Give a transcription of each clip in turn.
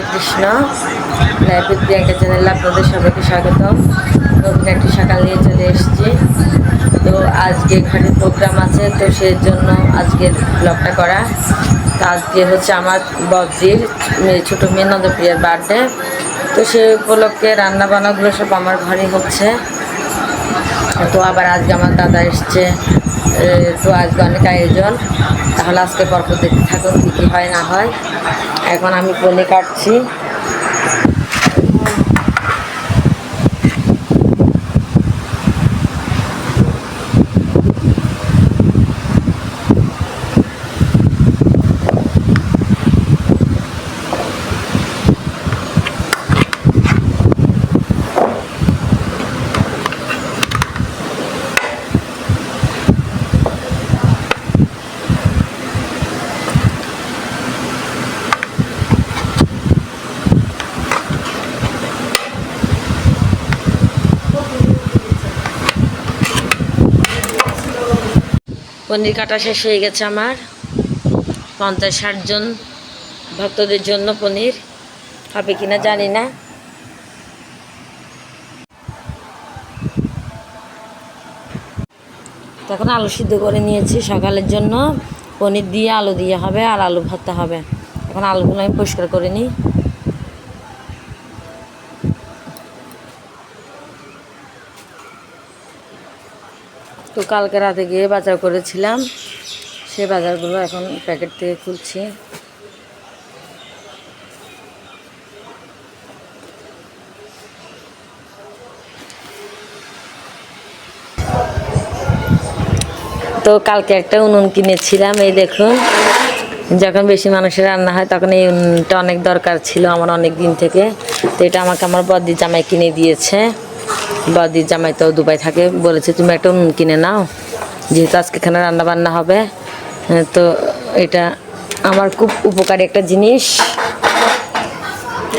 হরে কৃষ্ণ। লাইফের প্রিয়াঙ্কা চ্যানেলে আপনাদের সবাইকে স্বাগত নতুন একটি সকাল নিয়ে চলে এসেছি। তো আজকে ঘরের প্রোগ্রাম আছে, তো সেই জন্য আজকের ব্লগটা করা। তো আজকে হচ্ছে আমার বদ্রির ছোটো মেয়ে নন্দপ্রিয়ার বার্থডে তো সেই উপলক্ষে রান্না বান্নাগুলো সব আমার ঘরে হচ্ছে। তো আবার আজকে আমার দাদা এসছে তো আজকে অনেক আয়োজন। তাহলে আজকে পর্ব দেখতে থাকুন কী কী হয়, না হয়। এখন আমি বলে কাটছি। পনির কাটা শেষ হয়ে গেছে আমার। পঞ্চাশ ষাট জন ভক্তদের জন্য পনির। হবে কিনা জানি না। তখন আলু সিদ্ধ করে নিয়েছি সকালের জন্য। পনির দিয়ে আলু দিয়ে হবে আর আলু ভর্তা হবে। এখন আলুগুলো আমি পরিষ্কার করে নিই। তো কালকে রাতে গিয়ে বাজার করেছিলাম। সে বাজারগুলো এখন প্যাকেট থেকে খুলছি। তো কালকে একটা উনুন কিনেছিলাম, এই দেখুন। যখন বেশি মানুষের রান্না হয় তখন এই উনুনটা অনেক দরকার ছিল আমার অনেক দিন থেকে। তো এটা আমাকে আমার বদ্দি জামাই কিনে দিয়েছে। বদ্দির জামাই তো দুবাই থাকে, বলেছে তুমি একটা উনুন কিনে নাও, যেহেতু আজকে এখানে রান্না বান্না হবে তো এটা আমার খুব উপকারী একটা জিনিস।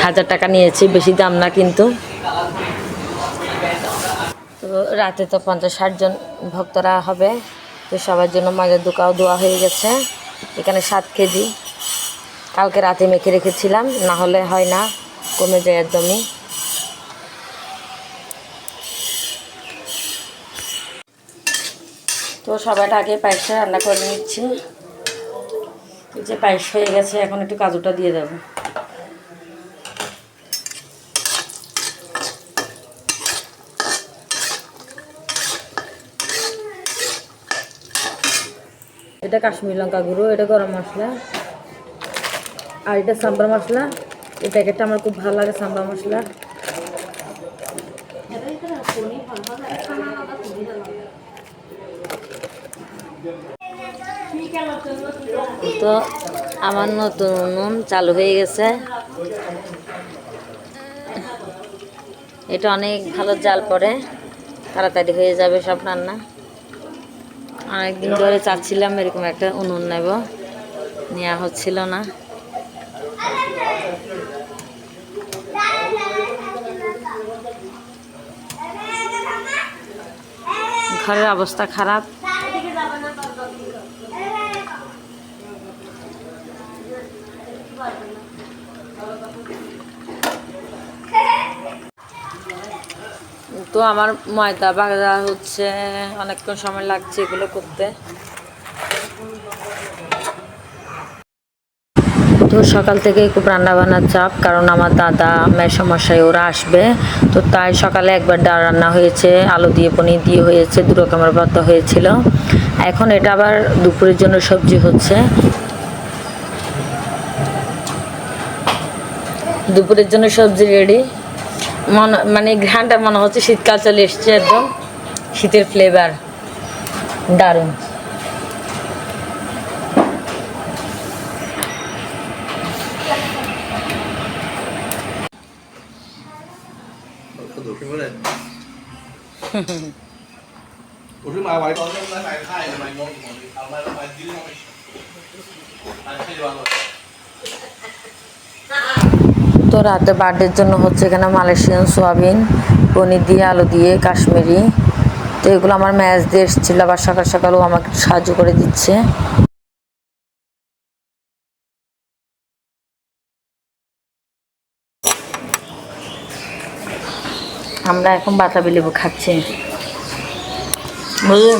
হাজার টাকা নিয়েছি, বেশি দাম না কিন্তু। তো রাতে তো পঞ্চাশ ষাট জন ভক্তরা হবে, তো সবার জন্য মাজার দোকাও দেওয়া হয়ে গেছে, এখানে সাত কেজি। কালকে রাতে মেখে রেখেছিলাম, না হলে হয় না, কমে যায় একদমই। তো সবাইটা আগে পায়েসটা রান্না করে নিচ্ছি। এই যে পায়েস হয়ে গেছে, এখন একটু কাজুটা দিয়ে দেবো। এটা কাশ্মীর লঙ্কা গুঁড়ো, এটা গরম মশলা, আর এটা সাম্বার মশলা। এই প্যাকেটটা আমার খুব ভালো লাগে সাম্বার মশলা। তো আমার নতুন উনুন চালু হয়ে গেছে। এটা অনেক ভালো জাল পড়ে, তাড়াতাড়ি হয়ে যাবে সব রান্না। অনেকদিন ধরে চাচ্ছিলাম এরকম একটা উনুন নেব নেওয়া হচ্ছিল না। ঘরের অবস্থা খারাপ। তো আমার ময়দা বাগদা হচ্ছে, অনেকক্ষণ সময় লাগছে এগুলো করতে। তো সকাল থেকে খুব রান্না বান্নার চাপ, কারণ আমার দাদা, মেসমশাই ওরা আসবে। তো তাই সকালে একবার ডাল রান্না হয়েছে, আলু দিয়ে, পনির দিয়ে হয়েছে দু রকমের ভর্তা হয়েছিল। এখন এটা আবার দুপুরের জন্য সবজি হচ্ছে। দুপুরের জন্য সবজি রেডি। মনে মানে ঘ্রানটা মনে হচ্ছে শীতকাল চলে এসছে একদম। শীতের ফ্লেভার দারুণ। তো রাতে বার্থডের জন্য হচ্ছে এখানে মালয়েশিয়ান সোয়াবিন, পনির দিয়ে, আলু দিয়ে, কাশ্মীরি। তো এগুলো আমার ম্যাচ দিয়ে এসেছিল, আবার সকাল সকালও আমাকে সাহায্য করে দিচ্ছে। আমরা এখন বাতাবি লেবু খাচ্ছি। বুঝলেন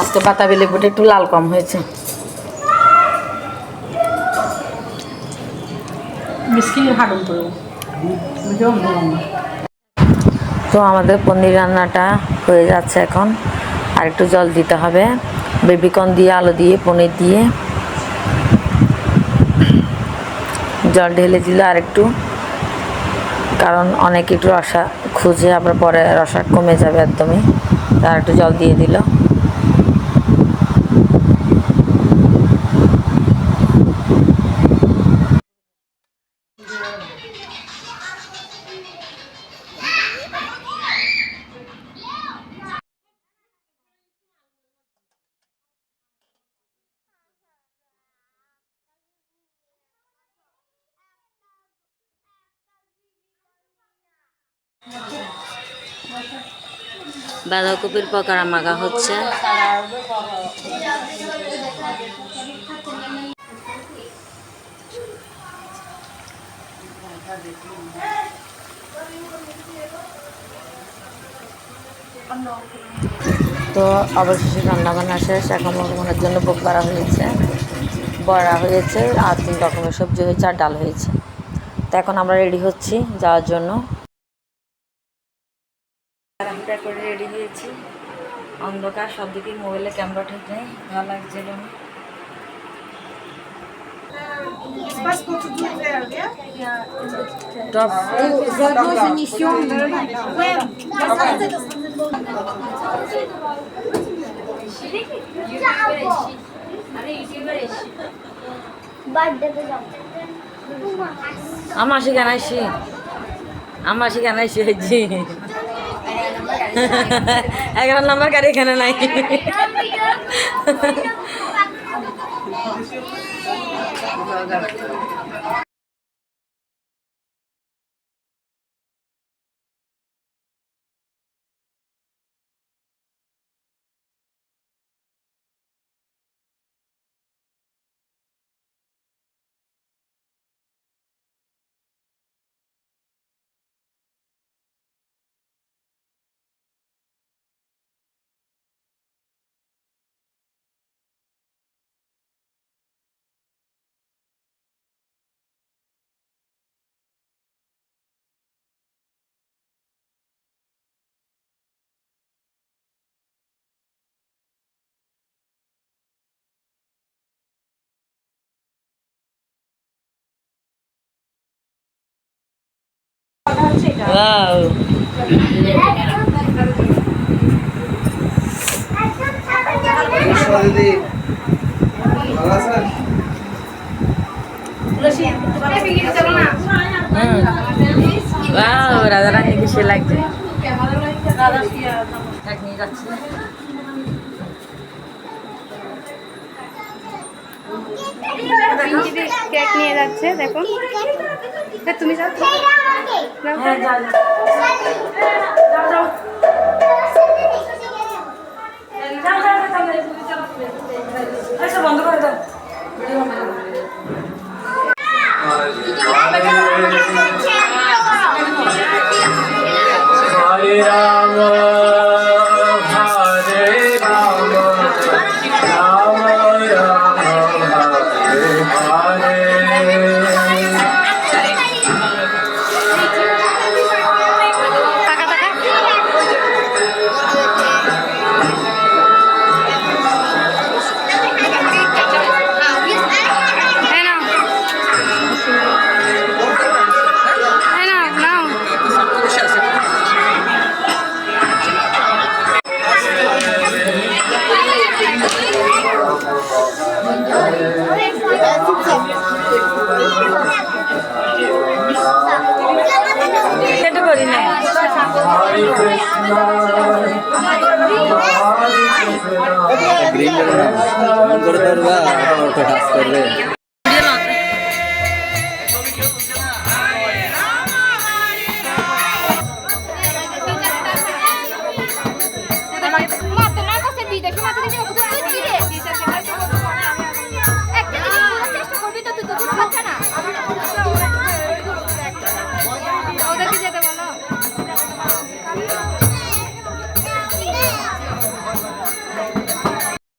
আজকে বাতাবি লেবুটা একটু লাল কম হয়েছে। তো। আমাদের পনির রান্নাটা হয়ে যাচ্ছে এখন। আর একটু জল দিতে হবে। বেবিকর্ন দিয়ে আলু দিয়ে পনির দিয়ে। জল ঢেলে দিল আর একটু। কারণ অনেক একটু রসা খুঁজে আবার পরে রসা কমে যাবে একদমই। আর একটু জল দিয়ে দিল। বাঁধাকপির পকোড়া মাখা হচ্ছে। তো অবশেষে রান্নাবান্না শেষ। এখন ভগবানের জন্য বুক করা হয়েছে। বড়া হয়েছে, আর তিন রকমের সবজি হয়েছে, আর ডাল হয়েছে। তো এখন আমরা রেডি হচ্ছি যাওয়ার জন্য। আমরা করে রেডি হয়েছি। অন্ধকার সব দিকে মোবাইলে ক্যামেরা ঠিক নেই ভালো লাগছিল না। যাব আমার সেখানে আইসি আমার সেখানে হয়েছি। এগারো নম্বর গাড়ি এখানে নাই। Wow. দিদি ভালো আছেন Wow, রাজা রানী কি সে লাগছে নিয়ে যাচ্ছে কেক নিয়ে যাচ্ছে দেখো। হ্যাঁ, তুমি যাও তো। যাও, যাও। যাও। যাও যাও। যাও যাও। যাও বন্ধ করে দাও। হরে করি না হরে কৃষ্ণ